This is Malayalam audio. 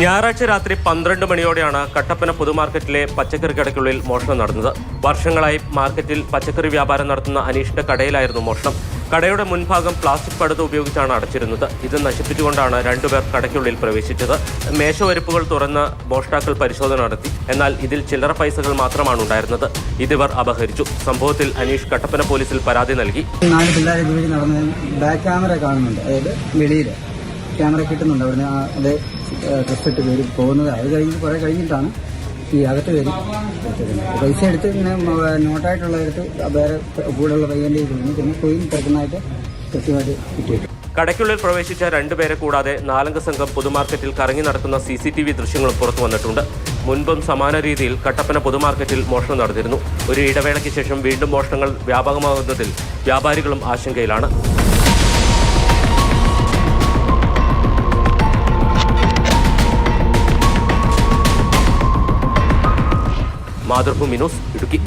ഞായറാഴ്ച രാത്രി പന്ത്രണ്ട് മണിയോടെയാണ് കട്ടപ്പന പൊതുമാർക്കറ്റിലെ പച്ചക്കറി കടയ്ക്കുള്ളിൽ മോഷണം നടന്നത്. വർഷങ്ങളായി മാർക്കറ്റിൽ പച്ചക്കറി വ്യാപാരം നടത്തുന്ന അനീഷിന്റെ കടയിലായിരുന്നു മോഷണം. കടയുടെ മുൻഭാഗം പ്ലാസ്റ്റിക് പടുത ഉപയോഗിച്ചാണ് അടച്ചിരുന്നത്. ഇത് നശിപ്പിച്ചുകൊണ്ടാണ് രണ്ടുപേർ കടയ്ക്കുള്ളിൽ പ്രവേശിച്ചത്. മേശവരിപ്പുകൾ തുറന്ന് മോഷ്ടാക്കൾ പരിശോധന നടത്തി. എന്നാൽ ഇതിൽ ചില്ലറ പൈസകൾ മാത്രമാണ് ഉണ്ടായിരുന്നത്. ഇതിവർ അപഹരിച്ചു. സംഭവത്തിൽ അനീഷ് കട്ടപ്പന പോലീസിൽ പരാതി നൽകി. നാല് പിള്ളേരെ വീട് നടന്ന് ബാക്ക് ക്യാമറ കാണുന്നുണ്ട്. അതായത് വെളിയിൽ ക്യാമറ കിട്ടുന്നുണ്ട്. അവിടെ ആ അത് ഡ്രസ്സിട്ട് ഇട്ട് പോകുന്നത് അത് കഴിഞ്ഞ് കുറെ കഴിഞ്ഞിട്ടാണ് ഈ അകത്ത് കയറി പൈസ എടുത്ത് ഇങ്ങനെ നോട്ടായിട്ടുള്ളവർക്ക് വേറെ കൂടെയുള്ള പയ്യന്റെ കൊടുക്കുന്നു പിന്നെ കോയിൻ തിരക്കുന്നതായിട്ട് കൃത്യമായിട്ട് കിട്ടിയിട്ടുണ്ട്. കടയ്ക്കുള്ളിൽ പ്രവേശിച്ച രണ്ടുപേരെ കൂടാതെ നാലംഗ സംഘം പൊതുമാർക്കറ്റിൽ കറങ്ങി നടക്കുന്ന സി സി ടി വി ദൃശ്യങ്ങളും പുറത്തു വന്നിട്ടുണ്ട്. മുൻപും സമാന രീതിയിൽ കട്ടപ്പന പൊതുമാർക്കറ്റിൽ മോഷണം നടന്നിരുന്നു. ഒരു ഇടവേളയ്ക്ക് ശേഷം വീണ്ടും മോഷണങ്ങൾ വ്യാപകമാകുന്നതിൽ വ്യാപാരികളും ആശങ്കയിലാണ്. മാതൃഭൂമി ന്യൂസ് ഇടുക്കി.